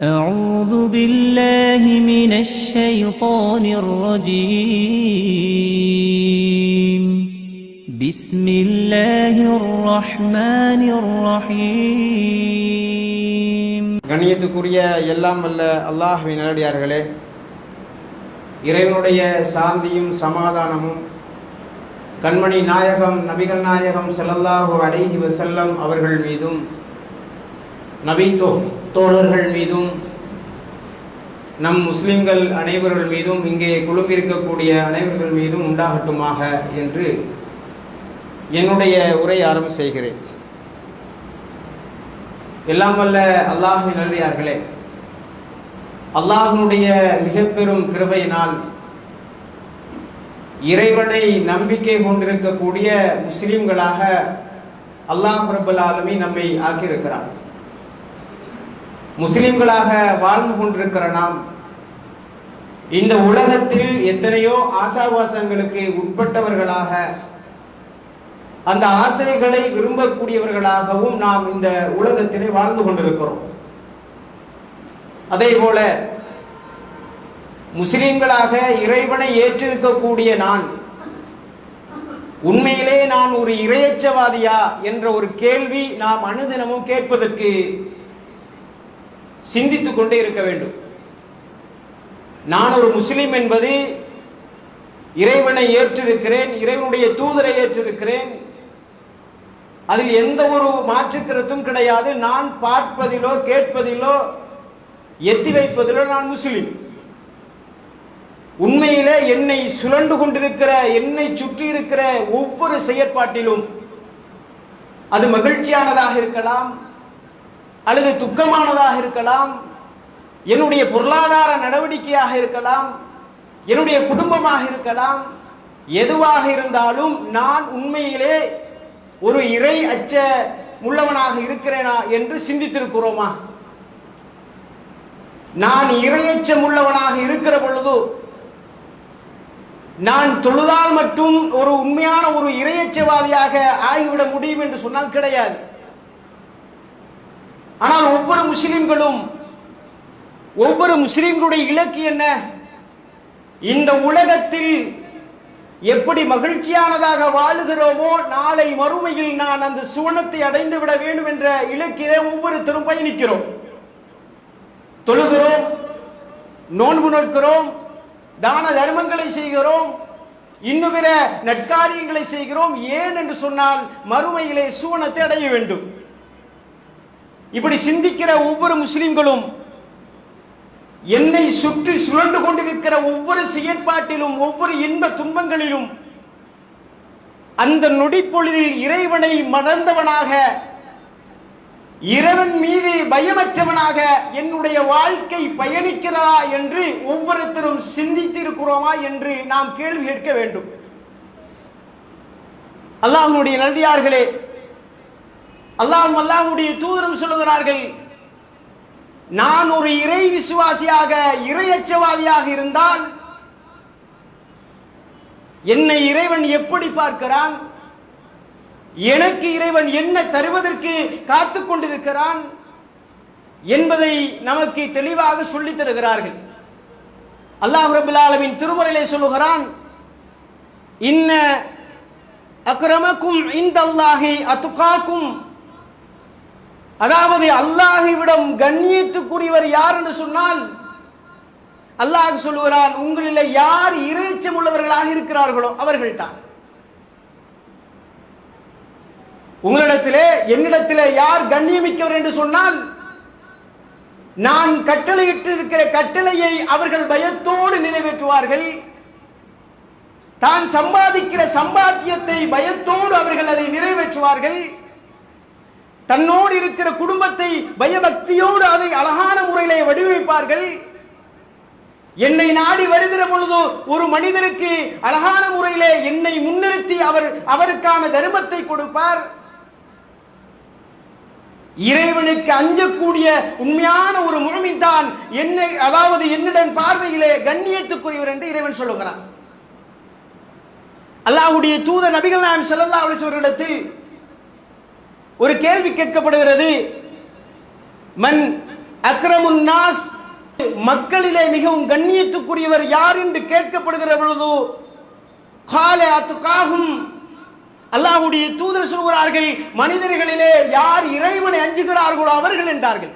أعوذ بالله من الشيطان الرجيم بسم الله الرحمن الرحيم கண்ணியத்துக்குரிய எல்லாம் வல்ல அல்லாஹ்வின் நல்லடியார்களே இறைவனுடைய சாந்தியும் சமாதானமும் கண்மணி நாயகம் நபிகள் நாயகம் ஸல்லல்லாஹு அலைஹி வஸல்லம் அவர்கள் மீதும் நபீத்தோ தோ தோழர்கள் மீதும் நம் முஸ்லிம்கள் அனைவர்கள் மீதும் இங்கே குழுமிருக்கக்கூடிய அனைவர்கள் மீதும் உண்டாகட்டுமாக என்று என்னுடைய உரை ஆரம்பம் செய்கிறேன். எல்லாம் வல்ல அல்லாஹின் நல்லியார்களே அல்லாஹனுடைய மிக பெரும் கிருபையினால் இறைவனை நம்பிக்கை கொண்டிருக்கக்கூடிய முஸ்லிம்களாக அல்லாஹ் ரபுல் ஆலமி நம்மை ஆக்கியிருக்கிறார். முஸ்லிம்களாக வாழ்ந்து கொண்டிருக்கிற நாம் இந்த உலகத்தில் எத்தனையோ ஆசாவாசங்களுக்கு உட்பட்டவர்களாக அந்த ஆசைகளை விரும்பக்கூடியவர்களாகவும் நாம் இந்த உலகத்திலே வாழ்ந்து கொண்டிருக்கிறோம். அதே போல முஸ்லிம்களாக இறைவனை ஏற்றிருக்கக்கூடிய நான் உண்மையிலே நான் ஒரு இரையச்சவாதியா என்ற ஒரு கேள்வி நாம் அனுதினமும் கேட்பதற்கு சிந்தித்துக் கொண்டே இருக்க வேண்டும். நான் ஒரு முஸ்லீம் என்பது இறைவனை ஏற்றிருக்கிறேன் இறைவனுடைய தூதரை ஏற்றிருக்கிறேன். அதில் எந்த ஒரு மாற்றுத்திறத்தும் கிடையாது. நான் பார்ப்பதிலோ கேட்பதிலோ எத்தி வைப்பதிலோ நான் முஸ்லீம். உண்மையிலே என்னை சுழண்டு கொண்டிருக்கிற என்னை சுற்றி இருக்கிற ஒவ்வொரு செயற்பாட்டிலும் அது மகிழ்ச்சியானதாக இருக்கலாம் அல்லது துக்கமானதாக இருக்கலாம் என்னுடைய பொருளாதார நடவடிக்கையாக இருக்கலாம் என்னுடைய குடும்பமாக இருக்கலாம் எதுவாக இருந்தாலும் நான் உண்மையிலே ஒரு இறை அச்ச உள்ளவனாக இருக்கிறேனா என்று சிந்தித்திருக்கிறோமா? நான் இரையச்சம் உள்ளவனாக இருக்கிற பொழுது நான் தொழுதால் மட்டும் ஒரு உண்மையான ஒரு இரையச்சவாதியாக ஆகிவிட முடியும் என்று சொன்னால் கிடையாது. ஆனால் ஒவ்வொரு முஸ்லிம்களும் ஒவ்வொரு முஸ்லிம்களுடைய இலக்கு என்ன? இந்த உலகத்தில் எப்படி மகிழ்ச்சியானதாக வாழுகிறோமோ நாளை மறுமையில் நான் அந்த சுவனத்தை அடைந்து விட வேண்டும் என்ற இலக்கிலே ஒவ்வொருத்தரும் பயணிக்கிறோம் தொழுகிறோம் நோன்பு நோக்கிறோம் தான தர்மங்களை செய்கிறோம் இன்னும் பிற நற்காரியங்களை செய்கிறோம். ஏன் என்று சொன்னால் மறுமையிலே சுவனத்தை அடைய வேண்டும். இப்படி சிந்திக்கிற ஒவ்வொரு முஸ்லிம்களும் என்னை சுற்றி சுழண்டு கொண்டிருக்கிற ஒவ்வொரு செயற்பாட்டிலும் ஒவ்வொரு இன்ப துன்பங்களிலும் அந்த நொடிப்பொழுதில் இறைவனை மறந்தவனாக இறைவன் மீது பயமற்றவனாக என்னுடைய வாழ்க்கை பயணிக்கிறதா என்று ஒவ்வொருத்தரும் சிந்தித்திருக்கிறோமா என்று நாம் கேள்வி கேட்க வேண்டும். அல்லாஹனுடைய நன்றியார்களே அல்லாஹ் அல்லாஹுடைய தூதரும் சொல்லுகிறார்கள் நான் ஒரு இறை விசுவாசியாக இறையச்சவாதியாக இருந்தால் என்னை இறைவன் எப்படி பார்க்கிறான்? எனக்கு இறைவன் என்ன தருவதற்கு காத்து கொண்டிருக்கிறான்? என்பதை நமக்கு தெளிவாக சொல்லித் தருகிறார்கள். அல்லாஹ் ரபுல் ஆலமின் திருமறையிலே சொல்லுகிறான் இன்ன அக்ரமக்கும் இந்த அல்லாஹி அத்துக்காக்கும் அதாவது அல்லாஹிவிடம் கண்ணியத்துக்குரியவர் யார் என்று சொன்னால் அல்லாஹ் சொல்லுகிறான் உங்களில் யார் இறைச்சம் உள்ளவர்களாக இருக்கிறார்களோ அவர்கள் தான் உங்களிடத்திலே என்னிடத்திலே யார் கண்ணியமிக்கவர் என்று சொன்னால் நான் கட்டளையிட்டு இருக்கிற கட்டளையை அவர்கள் பயத்தோடு நிறைவேற்றுவார்கள். தான் சம்பாதிக்கிற சம்பாத்தியத்தை பயத்தோடு அவர்கள் அதை நிறைவேற்றுவார்கள். தன்னோடு இருக்கிற குடும்பத்தை பயபக்தியோடு அதை அழகான முறையிலே வடிவமைப்பார்கள். என்னை நாடி வருகிற பொழுது ஒரு மனிதனுக்கு அழகான முறையிலே என்னை முன்னிறுத்தி அவர் அவருக்கான தர்மத்தை கொடுப்பார். இறைவனுக்கு அஞ்சக்கூடிய உண்மையான ஒரு முழுமைத்தான் என்னை அதாவது என்னுடன் பார்வையிலே கண்ணியத்துக்குரியவர் என்று இறைவன் சொல்லுகிறான். அல்லாஹுடைய தூத நபிகள் நாயம் செல்லல்லா அவர்களிடத்தில் ஒரு கேள்வி கேட்கப்படுகிறது. மன் அக்ரமுன் நாஸ்? மக்களிலே மிகவும் கண்ணியத்துக்குரியவர் யார்? என்று கேட்கப்படுகிற பொழுது காலே அத்துக்காகும் அல்லாஹுடைய தூதர் சொல்கிறார்கள் மனிதர்களிலே யார் இறைவனை அஞ்சுகிறார்களோ அவர்கள் என்றார்கள்.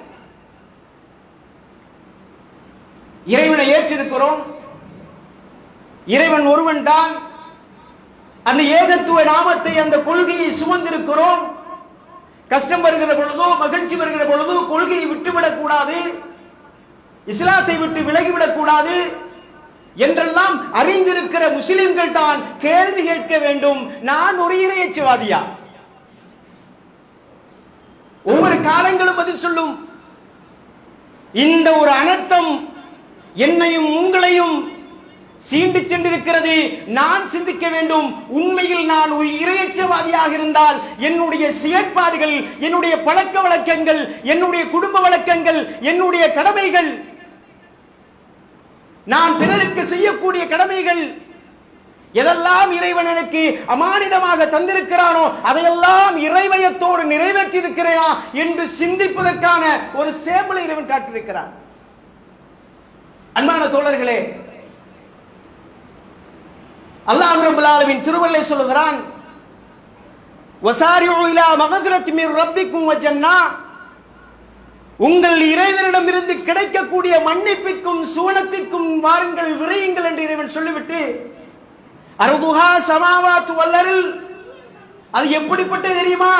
இறைவனை ஏற்றிருக்கிறோம். இறைவன் ஒருவன் தான். அந்த ஏகத்துவ நாமத்தை அந்த கொள்கையை சுமந்திருக்கிறோம். கஷ்டம் வருகிற பொழுதோ மகிழ்ச்சி வருகிற பொழுதோ கொள்கையை விட்டுவிடக் கூடாது. இஸ்லாத்தை விட்டு விலகிவிடக் கூடாது. என்றெல்லாம் அறிந்திருக்கிற முஸ்லிம்கள் தான் கேள்வி கேட்க வேண்டும். நான் ஒரு இறையச்சுவாதியா? ஒவ்வொரு காலங்களும் பதில் சொல்லும். இந்த ஒரு அனர்த்தம் என்னையும் உங்களையும் சீண்டு சென்றிருக்கிறது. நான் சிந்திக்க வேண்டும். உண்மையில் நான் ஒரு இறையச்சவாதியாக இருந்தால் என்னுடைய செயற்பாடுகள் என்னுடைய பழக்க வழக்கங்கள் என்னுடைய குடும்ப வழக்கங்கள் என்னுடைய கடமைகள் நான் பிறருக்கு செய்யக்கூடிய கடமைகள் எதெல்லாம் இறைவன் எனக்கு அமானிதமாக தந்திருக்கிறானோ அதையெல்லாம் இறைவயத்தோடு நிறைவேற்றியிருக்கிறேனா என்று சிந்திப்பதற்கான ஒரு சேம்பலை இறைவன் காட்டியிருக்கிறான். அன்பான தோழர்களே அல்லாஹ் ரபுல்லாலுவின் திருவள்ளை சொல்லுகிறான் வசாரிஉ இலா மகஃபிரத்தி ரப்பிக்கும் வச்சன்னா உங்கள் இறைவனிடமிருந்து கிடைக்கக்கூடிய மன்னிப்பிற்கும் சுவனத்திற்கும் வாருங்கள் விரையுங்கள் என்று இறைவன் சொல்லிவிட்டு அருதுஹா சமாவாத்து வல்லரில் அது எப்படிப்பட்டது தெரியுமா?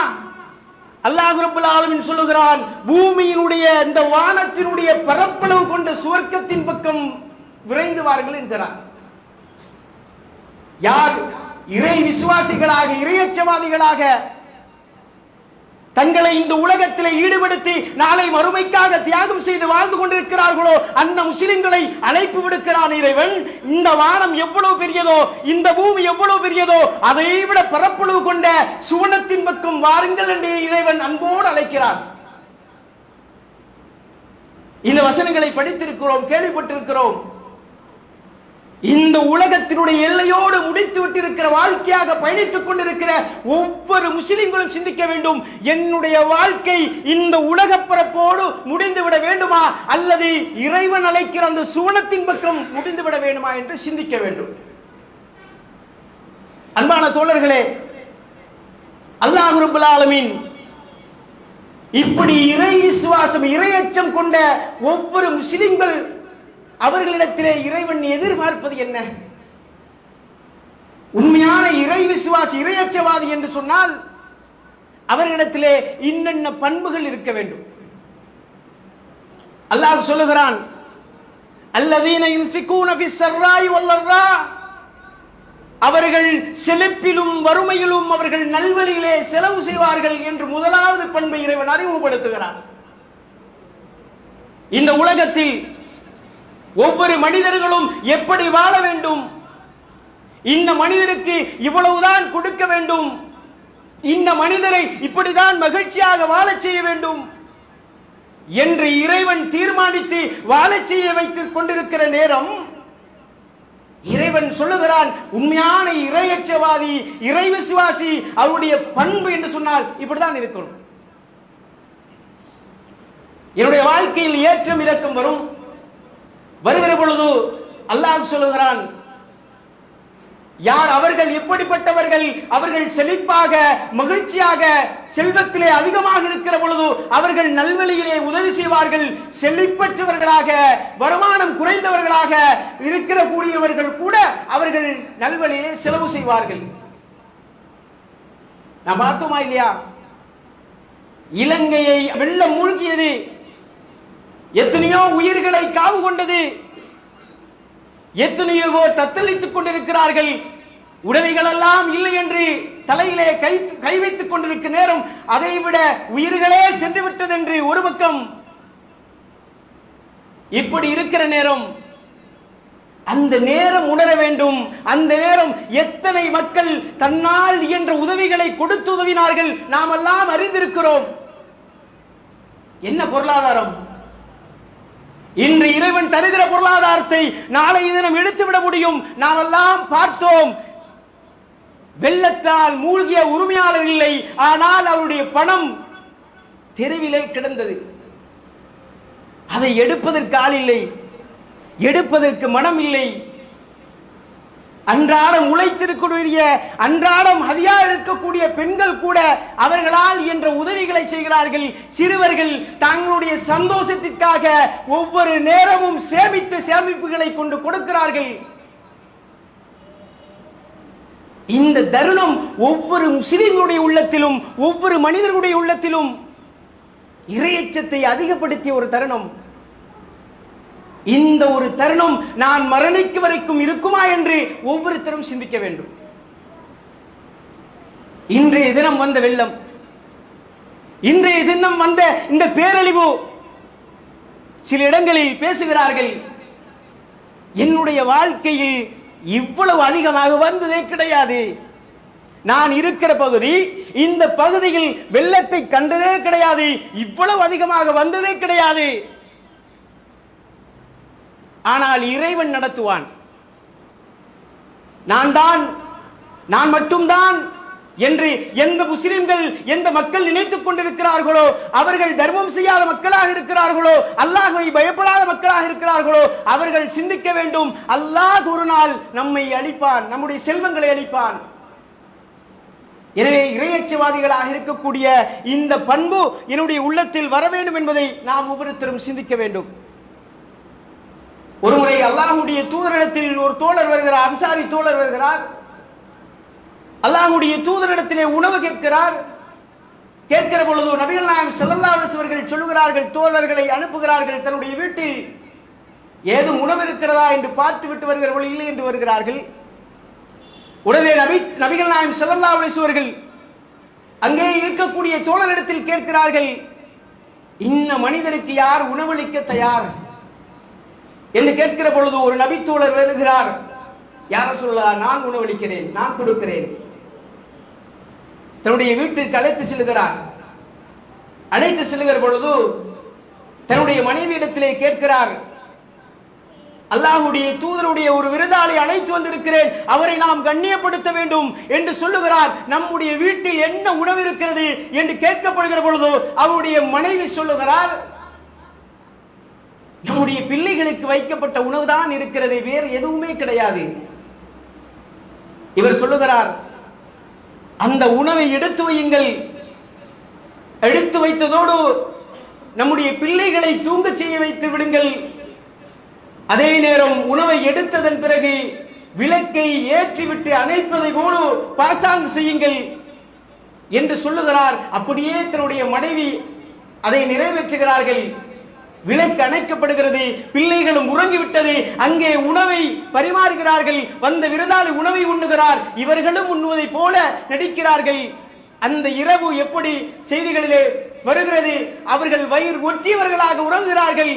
அல்லாஹ் ரபுல் ஆலமின் சொல்லுகிறான் பூமியினுடைய இந்த வானத்தினுடைய பரப்பளவு கொண்ட சுவர்க்கத்தின் பக்கம் விரைந்து வாருங்கள் என்கிறான். யார் இறை விசுவாசிகளாக இறையச்சவாதிகளாக தங்களை இந்த உலகத்தில் ஈடுபடுத்தி நாளை மறுமைக்காக தியாகம் செய்து வாழ்ந்து கொண்டிருக்கிறார்களோ அந்த முஸ்லிம்களை அழைப்பு விடுக்கிறான் இறைவன். இந்த வானம் எவ்வளவு பெரியதோ இந்த பூமி எவ்வளவு பெரியதோ அதை விட பரப்பளவு கொண்ட சுவனத்தின் பக்கம் வாருங்கள் என்று இறைவன் அன்போடு அழைக்கிறான். இந்த வசனங்களை படித்திருக்கிறோம் கேள்விப்பட்டிருக்கிறோம். இந்த உலகத்தினுடைய எல்லையோடு முடித்து விட்டிருக்கிற வாழ்க்கையாக பயணித்துக் கொண்டிருக்கிற ஒவ்வொரு முஸ்லிம்களும் சிந்திக்க வேண்டும். என்னுடைய வாழ்க்கை இந்த உலக பரப்போடு முடிந்து விட வேண்டுமா? அல்லது இறைவன் அழைக்கிற அந்த சுவனத்தின் பக்கம் முடிந்து விட வேண்டுமா என்று சிந்திக்க வேண்டும். அன்பான தோழர்களே அல்லாஹ் ரபுல் ஆலமீன் இப்படி இறை விசுவாசம் இறையச்சம் கொண்ட ஒவ்வொரு முஸ்லிம்கள் அவர்களிடத்திலே இறைவன் எதிர்பார்ப்பது என்ன? உண்மையான இறை விசுவாசி இறையச்சவாதி என்று சொன்னால் அவர்களிடத்திலே இன்னென்ன பண்புகள் இருக்க வேண்டும்? அல்லாஹ் சொல்லுகிறான் அல்லதீன யுன்ஃபிகூன ஃபிஸ் சர்ராய் வல்லர்ரா அவர்கள் செழிப்பிலும் வறுமையிலும் அவர்கள் நல்வழியிலே செலவு செய்வார்கள் என்று முதலாவது பண்பை இறைவன் அறிமுகப்படுத்துகிறார் இந்த உலகத்தில் ஒவ்வொரு மனிதர்களும் எப்படி வாழ வேண்டும்? இந்த மனிதருக்கு இவ்வளவுதான் கொடுக்க வேண்டும். இந்த மனிதரை இப்படிதான் மகிழ்ச்சியாக வாழச் செய்ய வேண்டும். என்று இறைவன் தீர்மானித்து வாழச் செய்ய வைத்துக் கொண்டிருக்கிற நேரம் இறைவன் சொல்லுகிறான் உண்மையான இறையச்சவாதி இறை விசுவாசி அவருடைய பண்பு என்று சொன்னால் இப்படிதான் இருக்கணும். என்னுடைய வாழ்க்கையில் ஏற்றம் இறக்கம் வரும். வருகிற பொழுது அல்லாஹ் சொல்லுகிறான் யார் அவர்கள் எப்படிப்பட்டவர்கள்? அவர்கள் செழிப்பாக மகிழ்ச்சியாக செல்வத்திலே அதிகமாக இருக்கிற பொழுது அவர்கள் நல்வழியிலே உதவி செய்வார்கள். செழிப்பற்றவர்களாக வருமானம் குறைந்தவர்களாக இருக்கிற கூடியவர்கள் கூட அவர்கள் நல்வழியிலே செலவு செய்வார்கள். நான் பார்த்தோமா இல்லையா? இலங்கையை வெள்ளம் மூழ்கியது. எத்தனையோ உயிர்களை காவு கொண்டது. எத்தனையோ தத்தளித்துக் கொண்டிருக்கிறார்கள். உடமைகள் எல்லாம் இல்லை என்று தலையிலே கை கை வைத்துக் கொண்டிருக்க நேரம் அதை விட உயிர்களே சென்று விட்டது என்று ஒரு பக்கம். இப்படி இருக்கிற நேரம் அந்த நேரம் உணர வேண்டும். அந்த நேரம் எத்தனை மக்கள் தன்னால் இயன்ற உதவிகளை கொடுத்து உதவினார்கள். நாம் எல்லாம் அறிந்திருக்கிறோம். என்ன பொருளாதாரம்? இன்று இறைவன் தரிதிர பொருளாதாரத்தை நாளை தினம் எடுத்து விட முடியும். நாம் எல்லாம் பார்த்தோம். வெள்ளத்தால் மூழ்கிய உரிமையாளர் இல்லை. ஆனால் அவருடைய பணம் தெருவிலே கிடந்தது. அதை எடுப்பதற்கு ஆள் இல்லை. எடுப்பதற்கு மனம் இல்லை. அன்றாடம் உழைத்திருக்கக்கூடிய அன்றாடம் ஹதியா இருக்கக்கூடிய பெண்கள் கூட அவர்களால் என்ற உதவிகளை செய்கிறார்கள். சிறுவர்கள் தங்களுடைய சந்தோஷத்திற்காக ஒவ்வொரு நேரமும் சேமித்து சேமிப்புகளை கொண்டு கொடுக்கிறார்கள். இந்த தருணம் ஒவ்வொரு முஸ்லிம்களுடைய உள்ளத்திலும் ஒவ்வொரு மனிதர்களுடைய உள்ளத்திலும் இரையச்சத்தை அதிகப்படுத்திய ஒரு தருணம். இந்த ஒரு தருணம் நான் மரணிக்கு வரைக்கும் இருக்குமா என்று ஒவ்வொருத்தரும் சிந்திக்க வேண்டும். இன்றைய தினம் வந்த வெள்ளம். இன்றைய தினம் வந்த இந்த பேரழிவு. சில இடங்களில் பேசுகிறார்கள் என்னுடைய வாழ்க்கையில் இவ்வளவு அதிகமாக வந்ததே கிடையாது. நான் இருக்கிற பகுதி இந்த பகுதியில் வெள்ளத்தை கண்டதே கிடையாது இவ்வளவு அதிகமாக வந்ததே கிடையாது. ஆனால் இறைவன் நடத்துவான். நான் தான் நான் மட்டும்தான் என்று எந்த முஸ்லிம்கள் எந்த மக்கள் நினைத்துக் கொண்டிருக்கிறார்களோ அவர்கள் தர்மம் செய்யாத மக்களாக இருக்கிறார்களோ அல்லாஹை பயப்படாத மக்களாக இருக்கிறார்களோ அவர்கள் சிந்திக்க வேண்டும். அல்லாஹ் ஒரு நாள் நம்மை அழிப்பான் நம்முடைய செல்வங்களை அழிப்பான். எனவே இரையச்சவாதிகளாக இருக்கக்கூடிய இந்த பண்பு என்னுடைய உள்ளத்தில் வர வேண்டும் என்பதை நாம் ஒவ்வொருத்தரும் சிந்திக்க வேண்டும். ஒருமுறை அல்லாஹுடைய தூதரிடத்தில் ஒரு தோழர் வருகிறார் அன்சாரி தோழர் வருகிறார். அல்லாஹுடைய தூதரிடத்திலே உணவு கேட்கிறார். கேட்கிற பொழுது நபிகள் நாயம் ஸல்லல்லாஹு அவர்கள் சொல்லுகிறார்கள் தோழர்களை அனுப்புகிறார்கள் தன்னுடைய வீட்டில் ஏதும் உணவு இருக்கிறதா என்று பார்த்து விட்டு வருகிறவர்கள் இல்லை என்று வருகிறார்கள். உடனே நபி நபிகள் நாயம் செல்லல்லா அவர்கள் அங்கே இருக்கக்கூடிய தோழரிடத்தில் கேட்கிறார்கள் இன்ன மனிதனுக்கு யார் உணவளிக்க தயார்? என்று கேட்கிற பொழுது ஒரு நபித்தோழர் வருகிறார் யார சொல்லலாம் நான் உணவளிக்கிறேன் நான் கொடுக்கிறேன். தன்னுடைய வீட்டிற்கு அழைத்து செல்கிறார். அழைத்து செல்லுகிற பொழுது தன்னுடைய மனைவியிடத்திலே கேட்கிறார் அல்லாஹுடைய தூதருடைய ஒரு விருதாளை அழைத்து வந்திருக்கிறேன் அவரை நாம் கண்ணியப்படுத்த வேண்டும் என்று சொல்லுகிறார். நம்முடைய வீட்டில் என்ன உணவு இருக்கிறது? என்று கேட்கப்படுகிற பொழுது அவருடைய மனைவி சொல்லுகிறார் நம்முடைய பிள்ளைகளுக்கு வைக்கப்பட்ட உணவுதான் இருக்கிறது வேறு எதுவுமே கிடையாது. இவர் சொல்லுகிறார் அந்த உணவை எடுத்து வையுங்கள். எடுத்து வைத்ததோடு நம்முடைய பிள்ளைகளை தூங்கச் செய்ய வைத்து விடுங்கள். அதே நேரம் உணவை எடுத்ததன் பிறகு விளக்கை ஏற்றிவிட்டு அணைப்பதை போல பாசாங்கு செய்யுங்கள் என்று சொல்லுகிறார். அப்படியே தன்னுடைய மனைவி அதை நிறைவேற்றுகிறார்கள். விலைக்கு அணைக்கப்படுகிறது பிள்ளைகளும் உறங்கிவிட்டது. அங்கே உணவை பரிமாறுகிறார்கள். வந்த விருந்தாளி உணவை உண்ணுகிறார். இவர்களும் உண்ணுவதை போல நடிக்கிறார்கள். அந்த இரவு எப்படி செய்திகளிலே வருகிறது? அவர்கள் வயிறு ஒற்றியவர்களாக உறங்குகிறார்கள்.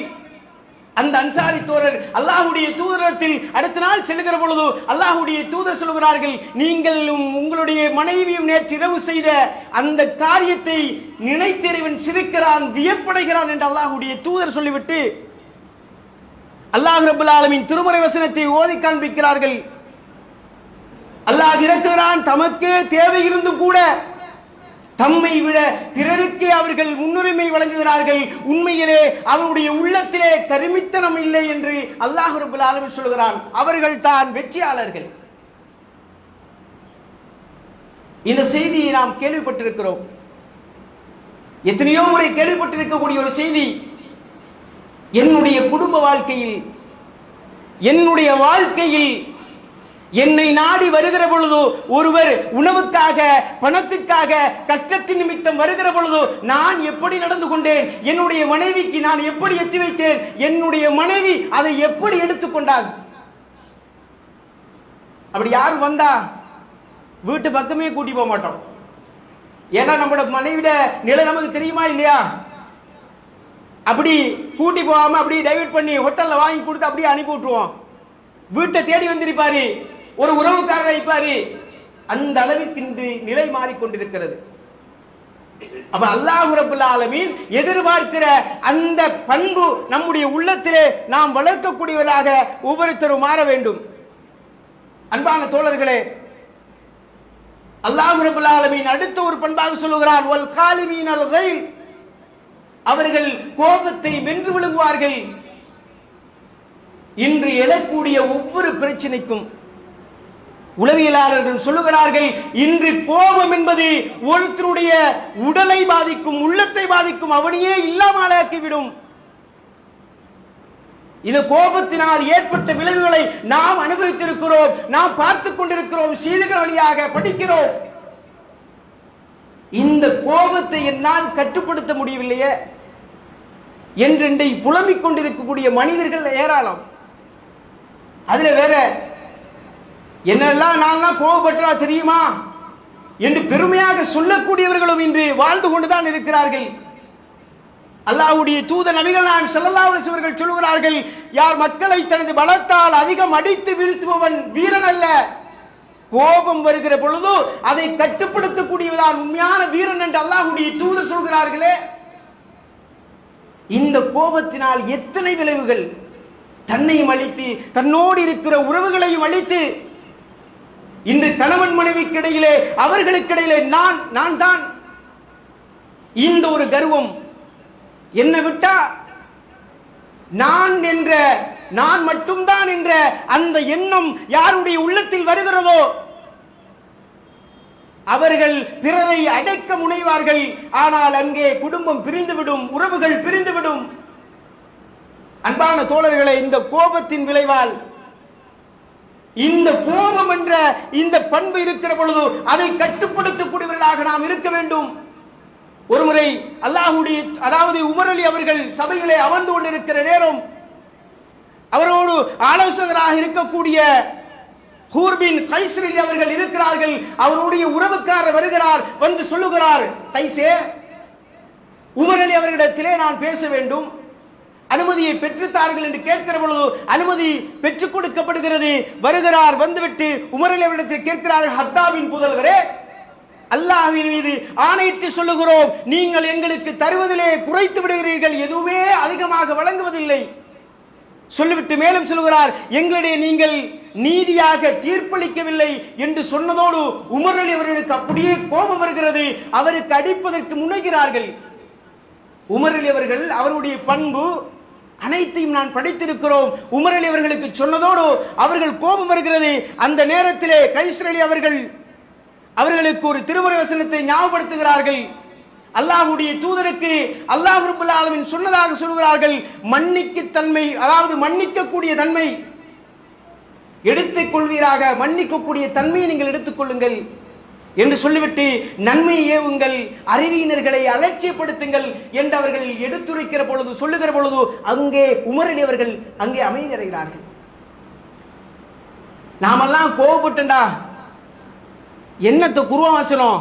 அந்த அன்சாரி தோழர் அல்லாஹுடைய தூதரத்தில் அடுத்த நாள் செல்லுகிற பொழுது அல்லாஹுடைய தூதர் சொல்கிறார்கள் நீங்களும் உங்களுடைய மனைவியும் நேற்று இரவு செய்த அந்த காரியத்தை நினைத்தறிவன் சிரிக்கிறான் வியப்படைகிறான் என்று அல்லாஹுடைய தூதர் சொல்லிவிட்டு அல்லாஹ் ரபுல் ஆலமின் திருமறை வசனத்தை ஓதி காண்பிக்கிறார்கள். அல்லாஹ் இறக்குகிறான் தமக்கு தேவை இருந்தும் கூட தம்மை விட பிறருக்கே அவர்கள் முன்னுரிமை வழங்குகிறார்கள். உண்மையிலே அவருடைய உள்ளத்திலே கருமித்தனம் இல்லை என்று அல்லாஹ் ரபுல் ஆலமின் சொல்கிறான். அவர்கள் தான் வெற்றியாளர்கள். இந்த செய்தியை நாம் கேள்விப்பட்டிருக்கிறோம். எத்தனையோ முறை கேள்விப்பட்டிருக்கக்கூடிய ஒரு செய்தி என்னுடைய குடும்ப வாழ்க்கையில் என்னுடைய வாழ்க்கையில் என்னை நாடி வருகிற பொழுது ஒருவர் உணவுக்காக பணத்துக்காக கஷ்டத்தின் நிமித்தம் வருகிற பொழுது நான் எப்படி நடந்து கொண்டேன்? என்னுடைய மனைவிக்கு நான் எப்படி எத்தி வைத்தேன்? என்னுடைய மனைவி அதை எப்படி எடுத்துக்கொண்டார் அப்படி யார் வந்தா வீட்டு பக்கமே கூட்டி போக மாட்டோம். ஏன்னா நம்மளோட மனைவிட நிலை நமக்கு தெரியுமா இல்லையா? அப்படி கூட்டி போகாம அப்படி டைவர்ட் பண்ணி ஹோட்டல்ல வாங்கி கொடுத்து அப்படியே அனுப்பி விட்டுருவோம். வீட்டை தேடி வந்திருப்பாரு. ஒரு உறவுக்காரரை பாரு அந்த அளவிற்கு இன்று நிலை மாறிக்கொண்டிருக்கிறது அப்ப அல்லாஹ் ரபுல் ஆலமீன் எதிர்பார்க்கிற அந்த பண்பு நம்முடைய உள்ளத்திலே நாம் வளர்க்கக்கூடியவர்களாக ஒவ்வொருத்தரும் மாற வேண்டும். அன்பான தோழர்களே அல்லாஹ் ரபுல் ஆலமீன் அடுத்த ஒரு பண்பாக சொல்லுகிறார் வல் காலிமீன் அல் அவர்கள் கோபத்தை வென்று விழுங்குவார்கள். இன்று எழக்கூடிய ஒவ்வொரு பிரச்சனைக்கும் உளவியலாளர்கள் சொல்லுகிறார்கள் இன்று கோபம் என்பது ஒருத்தருடைய உடலை பாதிக்கும் உள்ளத்தை பாதிக்கும் அவனையே இல்லாமலாக்கிவிடும். இந்த கோபத்தினால் ஏற்பட்ட விளைவுகளை நாம் அனுபவித்திருக்கிறோம் நாம் பார்த்துக் கொண்டிருக்கிறோம் சீதக வழியாக படிக்கிறோம். இந்த கோபத்தை என்னால் கட்டுப்படுத்த முடியவில்லையே என்று புலம்பிக் கொண்டிருக்கக்கூடிய மனிதர்கள் ஏராளம். அதுல வேற என்னெல்லாம் நான்லாம் கோபப்பட்டா தெரியுமா? என்று பெருமையாக சொல்லக்கூடியவர்களும் இன்று வாழ்ந்து கொண்டுதான் இருக்கிறார்கள். அல்லாஹ்வுடைய தூத நபிகள் நாம் ஸல்லல்லாஹு அவர்கள் சொல்கிறார்கள் யார் மக்களை தனது பலத்தால் அதிகம் அடித்து வீழ்த்துபவன் வீரன் அல்ல. கோபம் வருகிற பொழுது அதை கட்டுப்படுத்தக்கூடியவதான் உண்மையான வீரன் என்று அல்லாஹ்வுடைய தூத சொல்கிறார்களே. இந்த கோபத்தினால் எத்தனை விளைவுகள்? தன்னையும் அழித்து தன்னோடு இருக்கிற உறவுகளையும் அழித்து இன்று கணவன் மனைவிக்கு இடையிலே நான் நான் தான் இந்த ஒரு கர்வம் என்ன விட்டா நான் என்ற நான் மட்டும்தான் என்ற அந்த எண்ணம் யாருடைய உள்ளத்தில் வருகிறதோ அவர்கள் பிறரை அடைக்க முனைவார்கள். ஆனால் அங்கே குடும்பம் பிரிந்துவிடும் உறவுகள் பிரிந்துவிடும். அன்பான தோழர்களை இந்த கோபத்தின் விளைவால் இந்த கோபம் என்ற இந்த பண்பு இருக்கிற பொழுது அதை கட்டுப்படுத்தக்கூடியவர்களாக நாம் இருக்க வேண்டும். ஒருமுறை அல்லாஹுடைய அதாவது உமரலி அவர்கள் சபையிலே அமர்ந்து கொண்டிருக்கிற நேரம் அவரோடு ஆலோசகராக இருக்கக்கூடிய ஹூர்பின் கைஸ்ரில் அவர்கள் இருக்கிறார்கள். அவருடைய உறவுக்காரர் வருகிறார் வந்து சொல்லுகிறார். தைசே உமரலி அவர்களிடத்திலே நான் பேச வேண்டும். அனுமதியை பெற்றுத்தார்கள் என்று கேட்கிற பொழுது அனுமதி பெற்றுக் கொடுக்கப்படுகிறது. வருகிறார் வந்துவிட்டு உமர் கேட்கிறார்கள் ஹத்தாவின் புதல்வரே அல்லாஹின் மீது ஆணையிட்டு சொல்லுகிறோம் நீங்கள் எங்களுக்கு தருவதிலே குறைத்து விடுகிறீர்கள் எதுவுமே அதிகமாக வழங்குவதில்லை. சொல்லிவிட்டு மேலும் சொல்கிறார் எங்களுடைய நீங்கள் நீதியாக தீர்ப்பளிக்கவில்லை என்று சொன்னதோடு உமர் அலி அவர்களுக்கு அப்படியே கோபம் வருகிறது அவருக்கு அடிப்பதற்கு முனைகிறார்கள். உமர் அலி அவர்கள் அவருடைய பண்பு அனைத்தையும் நான் படித்திருக்கிறோம். உமரலி அவர்களுக்கு சொன்னதோடு அவர்கள் கோபம் வருகிறது. அந்த நேரத்திலே கைஸ்ரலி அவர்கள் அவர்களுக்கு ஒரு திருமுறை வசனத்தை ஞாபகப்படுத்துகிறார்கள். அல்லாஹ்வுடைய தூதருக்கு அல்லாஹ் ரப்பல் சொன்னதாக சொல்கிறார்கள். மன்னிக்கு தன்மை அதாவது மன்னிக்கக்கூடிய தன்மை. எடுத்துக் கொள்வீராக மன்னிக்கக்கூடிய தன்மையை நீங்கள் எடுத்துக்கொள்ளுங்கள். என்று சொல்லிவிட்டு நன்மை ஏவுங்கள் அறிவியினர்களை அலட்சியப்படுத்துங்கள் என்று அவர்கள் எடுத்துரைக்கிற பொழுது சொல்லுகிற பொழுது அங்கே உமரலி அவர்கள் அங்கே அமைதியடைகிறார்கள் நாமெல்லாம் கோவப்பட்டுண்டா. என்னத்தை குருவாசனம்?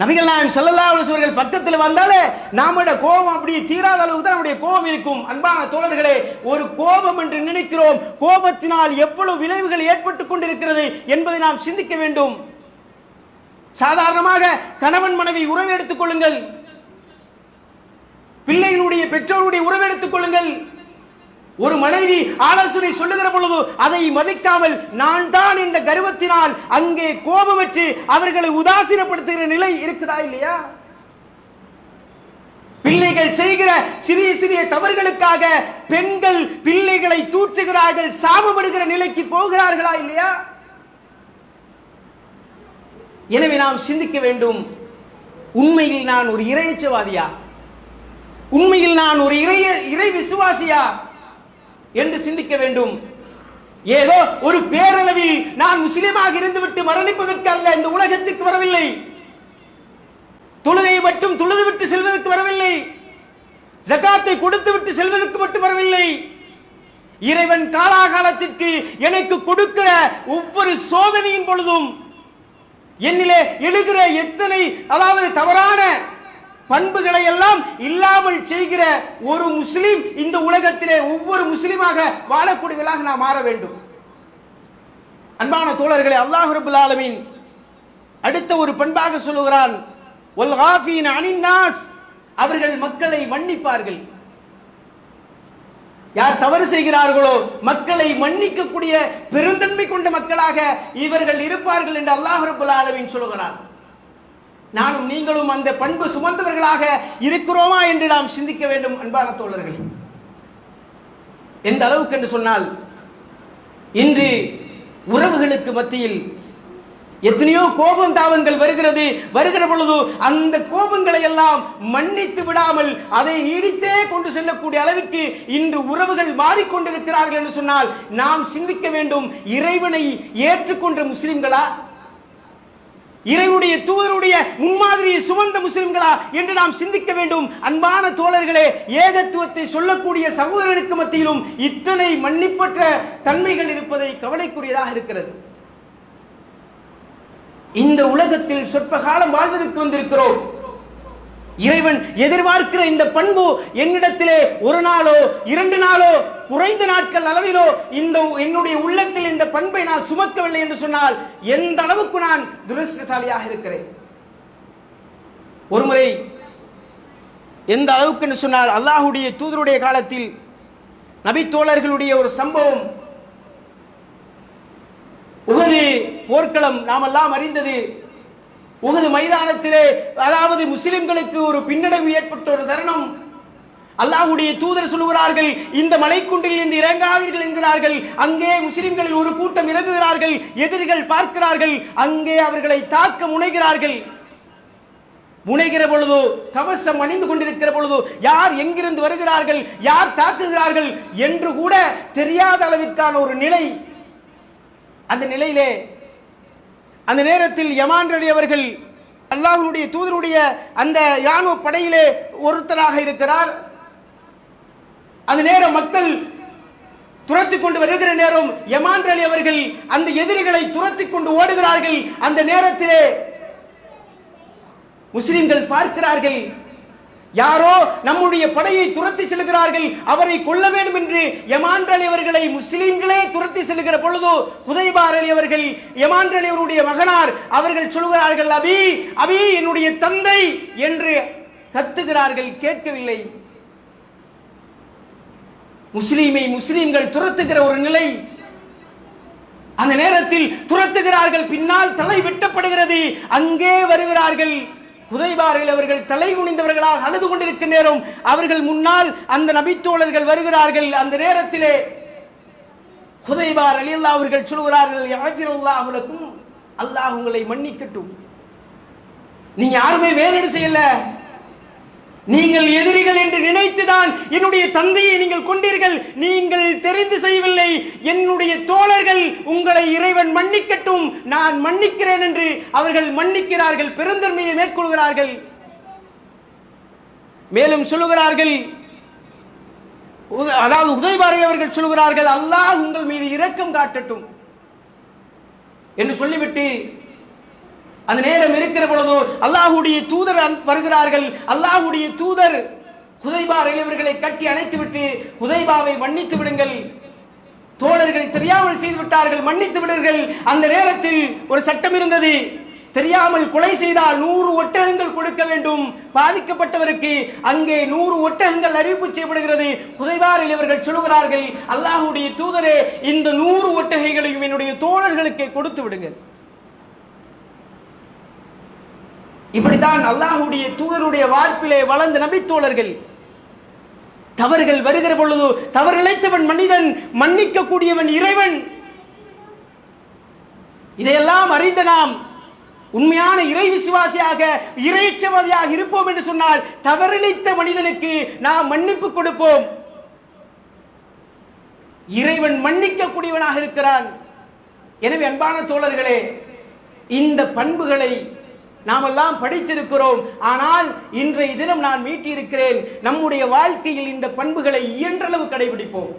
நபிகள் நாயம் ஸல்லல்லாஹு அவர்கள் பக்கத்தில் வந்தாலே நம்முடைய கோபம் அப்படியே தீராத அளவுக்கு தான் நம்முடைய கோபம் இருக்கும். அன்பான தோழர்களே ஒரு கோபம் என்று நினைக்கிறோம். கோபத்தினால் எவ்வளவு விளைவுகள் ஏற்பட்டுக் கொண்டிருக்கிறது என்பதை நாம் சிந்திக்க வேண்டும். சாதாரணமாக கணவன் மனைவி உறவு எடுத்துக் கொள்ளுங்கள். பிள்ளைகளுடைய பெற்றோருடைய உறவு எடுத்துக் கொள்ளுங்கள். ஒரு மனைவி ஆலோசனை சொல்லுகிற பொழுது அதை மதிக்காமல் நான் தான் இந்த கர்வத்தினால் அங்கே கோபமற்று அவர்களை உதாசீனப்படுத்துகிற நிலை இருக்குதா இல்லையா? பிள்ளைகள் செய்கிற சிறிய சிறிய தவறுகளுக்காக பெண்கள் பிள்ளைகளை தூற்றுகிறார்கள் சாபப்படுகிற நிலைக்கு போகிறார்களா இல்லையா? எனவே நாம் சிந்திக்க வேண்டும். உண்மையில் நான் ஒரு இறையச்சவாதியா? உண்மையில் நான் ஒரு இறைய இறை விசுவாசியா? என்று சிந்திக்க வேண்டும். ஏதோ ஒரு பேரளவில் நான் முஸ்லிமாக இருந்துவிட்டு மரணிப்பதற்கு அல்ல இந்த உலகத்துக்கு வரவில்லை. தொழுகை மட்டும் தொழுது விட்டு செல்வதற்கு வரவில்லை. ஜகாத்தை கொடுத்து விட்டு செல்வதற்கு மட்டும் வரவில்லை. இறைவன் காலாகாலத்திற்கு எனக்கு கொடுக்கிற ஒவ்வொரு சோதனையின் பொழுதும் என்னிலே எழுகிற எத்தனை அதாவது தவறான பண்புகளை எல்லாம் இல்லாமல் செய்கிற ஒரு முஸ்லீம் இந்த உலகத்திலே ஒவ்வொரு முஸ்லீமாக வாழக்கூடியவர்களாக நாம் மாற வேண்டும். அன்பான தோழர்களை அல்லாஹ் ரபுல் ஆலமீன் அடுத்த ஒரு பண்பாக சொல்லுகிறான் அவர்கள் மக்களை மன்னிப்பார்கள். யார் தவறு செய்கிறார்களோ மக்களை மன்னிக்கக்கூடிய பெருந்தன்மை கொண்ட மக்களாக இவர்கள் இருப்பார்கள் என்று அல்லாஹ் ரபுல் ஆலமின் சொல்கிறார். நானும் நீங்களும் அந்த பண்பு சுமந்தவர்களாக இருக்கிறோமா என்று நாம் சிந்திக்க வேண்டும் அன்பான தோழர்கள். எந்த அளவுக்கு என்று சொன்னால் இன்று உறவுகளுக்கு மத்தியில் எத்தனையோ கோபம் தாவங்கள் வருகிறது. வருகிற பொழுது அந்த கோபங்களை எல்லாம் மன்னித்து விடாமல் அதை நீடித்தே கொண்டு செல்லக்கூடிய அளவிற்கு இன்று உறவுகள் மாறிக்கொண்டிருக்கிறார்கள் என்று சொன்னால் நாம் சிந்திக்க வேண்டும் இறைவனை ஏற்றுக்கொண்ட முஸ்லிம்களா? இறைவனுடைய தூதருடைய முன்மாதிரியை சுமந்த முஸ்லிம்களா என்று நாம் சிந்திக்க வேண்டும். அன்பான தோழர்களே ஏகத்துவத்தை சொல்லக்கூடிய சகோதரர்களுக்கு மத்தியிலும் இத்தனை மன்னிப்பற்ற தன்மைகள் இருப்பதை கவலைக்குரியதாக இருக்கிறது. இந்த உலகத்தில் சொற்ப காலம் வாழ்வதற்கு வந்திருக்கிறோம். இறைவன் எதிர்பார்க்கிற இந்த பண்பு என்னிடத்திலே ஒரு நாளோ இரண்டு நாளோ குறைந்த நாட்கள் அளவிலோ இந்த என்னுடைய உள்ளத்தில் இந்த பண்பை நான் சுமக்கவில்லை என்று சொன்னால் எந்த அளவுக்கு நான் துரஷ்டசாலியாக இருக்கிறேன்? ஒருமுறை எந்த அளவுக்கு என்று சொன்னால் அல்லாஹுடைய தூதருடைய காலத்தில் நபித்தோழர்களுடைய ஒரு சம்பவம் உகது போர்க்களம் நாமெல்லாம் அறிந்தது. உகது மைதானத்திலே அதாவது முஸ்லிம்களுக்கு ஒரு பின்னடைவு ஏற்பட்ட ஒரு தருணம். அல்லாஹுடைய தூதர் சொல்லுகிறார்கள் இந்த மலைக்குன்றில் இருந்து இறங்காதீர்கள் என்கிறார்கள். அங்கே முஸ்லிம்களில் ஒரு கூட்டம் இறங்குகிறார்கள் எதிரிகள் பார்க்கிறார்கள் அங்கே அவர்களை தாக்க முனைகிறார்கள். முனைகிற பொழுது கவசம் அணிந்து கொண்டிருக்கிற பொழுது யார் எங்கிருந்து வருகிறார்கள் யார் தாக்குகிறார்கள் என்று கூட தெரியாத அளவிற்கான ஒரு நிலை. அந்த நிலையிலே அந்த நேரத்தில் யமான் அலி அவர்கள் அல்லாஹனுடைய தூதருடைய அந்த இராணுவ படையிலே ஒருத்தராக இருக்கிறார். அந்த நேரம் மக்கள் துரத்தி கொண்டு வருகிற நேரம் யமான் அலி அவர்கள் அந்த எதிரிகளை துரத்தி கொண்டு ஓடுகிறார்கள். அந்த நேரத்திலே முஸ்லிம்கள் பார்க்கிறார்கள். யாரோ நம்முடைய படையை துரத்தி செல்கிறார்கள் அவரை கொல்ல வேண்டும் என்று யமான் அலி அவர்களை முஸ்லிம்களே துரத்தி செல்கிற பொழுது ஹுதைபார் அலி அவர்கள் யமான் அலி அவருடைய மகனார் அவர்கள் சொல்கிறார்கள் அபி அபி என்னுடைய தந்தை என்று கத்துகிறார்கள் கேட்கவில்லை. முஸ்லீமை முஸ்லீம்கள் துரத்துகிற ஒரு நிலை அந்த நேரத்தில் துரத்துகிறார்கள் பின்னால் தலை வெட்டப்படுகிறது அங்கே வருகிறார்கள். குதைபார்கள் அவர்கள் தலை குனிந்தவர்களாக அழுது கொண்டிருக்க நேரம். அவர்கள் முன்னால் அந்த நபித்தோழர்கள் வருகிறார்கள். அந்த நேரத்திலே குதைபார் அலியல்லா அவர்கள் சொல்கிறார்கள் யாஜிரல்லா அவர்களுக்கும் அல்லாஹ் உங்களை மன்னிக்கட்டும். நீங்க யாருமே வேறு செய்யல. நீங்கள் எதிரிகள் என்று நினைத்துதான் என்னுடைய தந்தையை நீங்கள் கொண்டீர்கள். நீங்கள் தெரிந்து செய்யவில்லை. என்னுடைய தோழர்கள் உங்களை இறைவன் மன்னிக்கட்டும். நான் மன்னிக்கிறேன் என்று அவர்கள் மன்னிக்கிறார்கள். பெருந்தன்மையை மேற்கொள்கிறார்கள். மேலும் சொல்லுகிறார்கள். உத- அதாவது உதயபாரதி அவர்கள் சொல்லுகிறார்கள் அல்லாஹ் உங்கள் மீது இரக்கம் காட்டட்டும். என்று சொல்லிவிட்டு அந்த நேரம் இருக்கிற பொழுதோ அல்லாஹுடைய தூதர் வருகிறார்கள். அல்லாஹுடைய தூதர் குதைபா இளைவர்களை கட்டி அணைத்துவிட்டு குதைபாவை மன்னித்து விடுங்கள். தோழர்கள் தெரியாமல் செய்து விட்டார்கள் மன்னித்து விடுங்கள். அந்த நேரத்தில் ஒரு சட்டம் இருந்தது. தெரியாமல் கொலை செய்தால் நூறு ஒட்டகங்கள் கொடுக்க வேண்டும். பாதிக்கப்பட்டவருக்கு அங்கே நூறு ஒட்டகங்கள் அறிவிப்பு செய்யப்படுகிறது. ஹுதைபார் இளைவர்கள் சொல்லுகிறார்கள் அல்லாஹுடைய தூதரே இந்த நூறு ஒட்டகைகளையும் என்னுடைய தோழர்களுக்கு கொடுத்து விடுங்கள். இப்படித்தான் அல்லாஹுடைய தூதருடைய வார்ப்பிலே வளர்ந்த நபித்தோழர்கள். தவறுகள் வருகிற பொழுது தவறிழைத்தவன் மனிதன் மன்னிக்க கூடியவன் இறைவன். இதையெல்லாம் அறிந்த நாம் உண்மையான இறை விசுவாசியாக இறைச்சவதியாக இருப்போம் என்று சொன்னால் தவறிழைத்த மனிதனுக்கு நாம் மன்னிப்பு கொடுப்போம். இறைவன் மன்னிக்க கூடியவனாக இருக்கிறான். எனவே அன்பான தோழர்களே இந்த பண்புகளை நாமெல்லாம் படித்திருக்கிறோம். ஆனால் இன்றைய தினம் நான் மீட்டியிருக்கிறேன். நம்முடைய வாழ்க்கையில் இந்த பண்புகளை இயன்றளவு கடைபிடிப்போம்.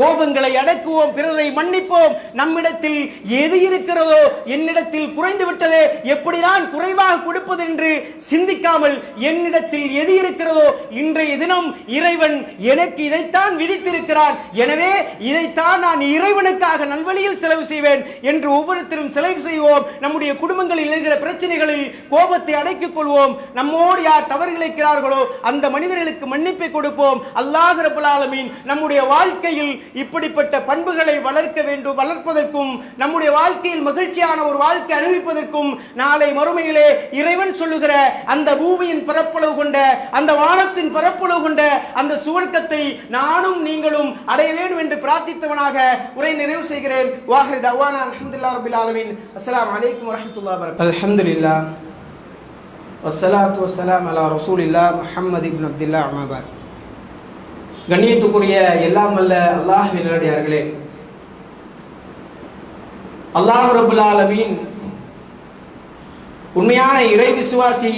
கோபங்களை அடக்குவோம் பிறரை மன்னிப்போம். நம்மிடத்தில் எது இருக்கிறதோ என்னிடத்தில் குறைந்து விட்டதே. எப்படி நான் குறைவாக கொடுப்பது என்று சிந்திக்காமல் என்னிடத்தில் எது இருக்கிறதோ இன்றைய தினம் இறைவன் எனக்கு இதைத்தான் விதித்திருக்கிறான் எனவே இதைத்தான் நான் இறைவனுக்காக நல்வழியில் செலவு செய்வேன் என்று ஒவ்வொருத்தரும் செலவு செய்வோம். நம்முடைய குடும்பங்களில் எழுகிற பிரச்சனைகளில் கோபத்தை அடக்கிக் கொள்வோம். நம்மோடு யார் தவறு இழைக்கிறார்களோ அந்த மனிதர்களுக்கு மன்னிப்பை கொடுப்போம். அல்லாஹ் ரபுல் ஆலமீன் நம்முடைய வாழ்க்கையில் இப்படிப்பட்ட பண்புகளை வளர்க்க வேண்டும் வளர்ப்பதற்கும் நம்முடைய வாழ்க்கையில் மகிழ்ச்சியான ஒரு வாழ்க்கை அனுபவிப்பதற்கும் நாளை மறுமையிலே இறைவன் சொல்லுகிற அந்த பூமியின் பரப்பளவு கொண்ட அந்த வானத்தின் பரப்பளவு கொண்ட அந்த சுவர்க்கத்தை நானும் நீங்களும் அடைய வேண்டும் என்று பிரார்த்தித்தவனாக உரை நிறைவு செய்கிறேன். வாஹரி தவானா அலமதுல்லா ரபில் ஆலமின். அஸ்லாம் அலைக்கும் வரஹ்மத்துல்லாஹி வபரகாத்துஹு. அல்ஹம்துலில்லாஹ். வஸ்ஸலாத்து வஸ்ஸலாம் அலா ரசூலில்லாஹ் முஹம்மது இப்னு அப்துல்லாஹ் அம்மாபாத் கண்ணியத்துக்குரிய எல்லாம் அல்ல அல்லாஹ் நிலடியார்களே அல்லாஹ் ரபுல் ஆலமீன் உண்மையான இறை விசுவாசி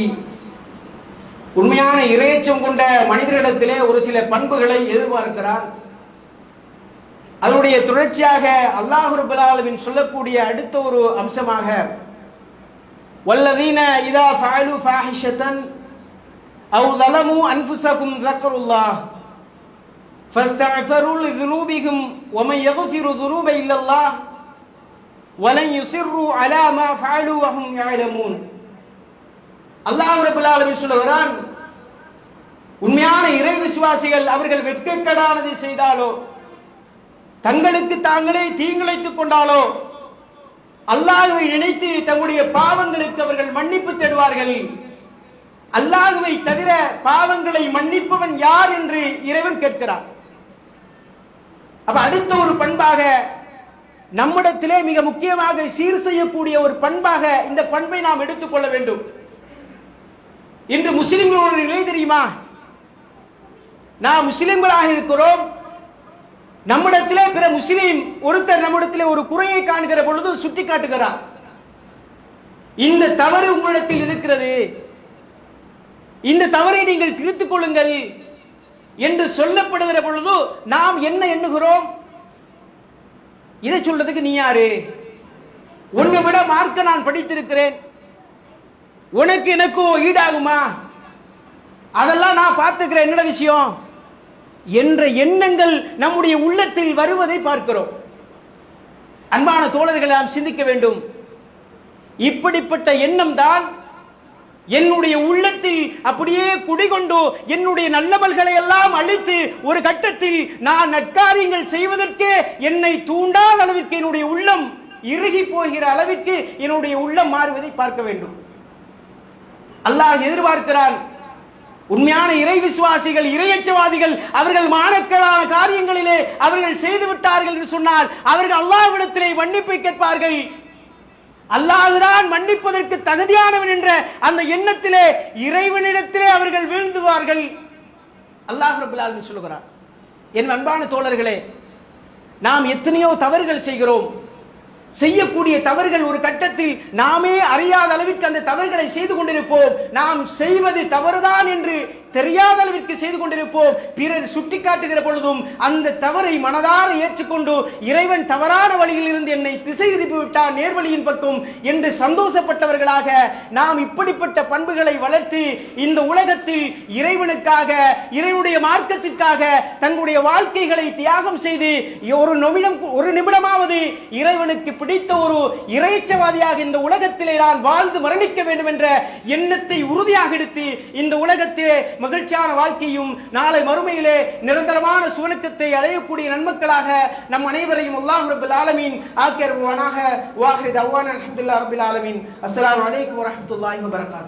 உண்மையான இறையச்சம் கொண்ட மனிதர்களிடத்திலே ஒரு சில பண்புகளை எதிர்பார்க்கிறார். அதனுடைய தொடர்ச்சியாக அல்லாஹு ரபுல்லாலுவின் சொல்லக்கூடிய அடுத்த ஒரு அம்சமாக வல்லதீன இதா ஃபாலு ஃபாஹிஷத்தன் அவு தலமு அன்புசகும் தக்கருல்லா فاستغفروا لذنوبهم ومن يغفر الذنوب إلا الله ولن يصروا على ما فعلوا وهم يعلمون அல்லாஹ் ரபுல் ஆலமீன் சொல்லுகிறான் உண்மையான இறை விசுவாசிகள் அவர்கள் வெட்கக்கடானது செய்தாலோ தங்களுக்கு தாங்களே தீங்கிழைத்துக் கொண்டாலோ அல்லாஹுவை நினைத்து தங்களுடைய பாவங்களுக்கு அவர்கள் மன்னிப்பு தேடுவார்கள் அல்லாஹுவை தவிர பாவங்களை மன்னிப்பவன் யார் என்று இறைவன் கேட்கிறார் அப்ப அடுத்த ஒரு பண்பாக நம்மிடத்திலே மிக முக்கியமாக சீர் செய்யக்கூடிய ஒரு பண்பாக இந்த பண்பை நாம் எடுத்துக்கொள்ள வேண்டும். இன்று முஸ்லிம்களோட நிலை தெரியுமா? நாம் முஸ்லிம்களாக இருக்கிறோம். நம்மிடத்திலே பிற முஸ்லீம் ஒருத்தர் நம்மிடத்திலே ஒரு குறையை காண்கிற பொழுது சுட்டி காட்டுகிறார். இந்த தவறு உங்களிடத்தில் இருக்கிறது. இந்த தவறை நீங்கள் திருத்திக் கொள்ளுங்கள். என்று சொல்லப்படுகிற பொழுது நாம் என்ன எண்ணுகிறோம்? இதை சொல்றதுக்கு நீ யாரு? உன்னை விட மார்க்க நான் படித்திருக்கிறேன். உனக்கு எனக்கும் ஈடாகுமா? அதெல்லாம் நான் பார்த்துக்கிறேன். என்னோட விஷயம்? என்ற எண்ணங்கள் நம்முடைய உள்ளத்தில் வருவதை பார்க்கிறோம். அன்பான தோழர்களை நாம் சிந்திக்க வேண்டும். இப்படிப்பட்ட எண்ணம் தான் என்னுடைய உள்ளத்தில் அப்படியே குடிகொண்டு என்னுடைய நல்லவர்களை எல்லாம் அழித்து ஒரு கட்டத்தில் நான் நற்காரியங்கள் செய்வதற்கே என்னை தூண்டாத அளவிற்கு என்னுடைய உள்ளம் இறுகி போகிற அளவிற்கு என்னுடைய உள்ளம் மாறுவதை பார்க்க வேண்டும். அல்லாஹ் எதிர்பார்க்கிறான் உண்மையான இறை விசுவாசிகள் இறையச்சவாதிகள் அவர்கள் மாணக்களான காரியங்களிலே அவர்கள் செய்து விட்டார்கள் என்று சொன்னால் அவர்கள் அல்லாஹ்விடத்திலே மன்னிப்பை கேட்பார்கள். அல்லாதுதான் மன்னிப்பதற்கு தகுதியானவன் என்ற அந்த எண்ணத்திலே இறைவனிடத்திலே அவர்கள் வீழ்ந்துவார்கள். அல்லாஹ் ரபுல் சொல்லுகிறார் என் அன்பான தோழர்களே நாம் எத்தனையோ தவறுகள் செய்கிறோம். செய்யக்கூடிய தவறுகள் ஒரு கட்டத்தில் நாமே அறியாத அளவிற்கு அந்த தவறுகளை செய்து கொண்டிருப்போம். நாம் செய்வது தவறுதான் என்று தெரியாத அளவிற்கு செய்து கொண்டிருப்போம். பிறர் சுட்டிக்காட்டுகிற பொழுதும் அந்த தவறை மனதார ஏற்றுக்கொண்டு இறைவன் தவறான வழியில் இருந்து என்னை திசை திருப்பி விட்டார் நேர்வழியின் பக்கம் என்று சந்தோஷப்பட்டவர்களாக நாம் இப்படிப்பட்ட பண்புகளை வளர்த்து இந்த உலகத்தில் இறைவனுக்காக இறைவனுடைய மார்க்கத்திற்காக தங்களுடைய வாழ்க்கைகளை தியாகம் செய்து ஒரு நிமிடம் ஒரு நிமிடமாவது இறைவனுக்கு பிடித்த ஒரு இறைச்சவாதியாக இந்த உலகத்திலே நான் வாழ்ந்து மரணிக்க வேண்டும் என்ற எண்ணத்தை உறுதியாக எடுத்து இந்த உலகத்திலே மகிழ்ச்சியான வாழ்க்கையும் நாளை மறுமையிலே நிரந்தரமான சுவனக்கத்தை அடையக்கூடிய நன்மக்களாக நம் அனைவரையும் அல்லாஹ் ரபுல் ஆலமீன் ஆக்கியர்வானாக வாஹித் அவ்வான் அல்ஹம்துலில்லாஹ் ரபுல் ஆலமீன். அஸ்லாம் வலைக்கம் வரஹ்மத்துல்லாஹி வபரகாத்துஹு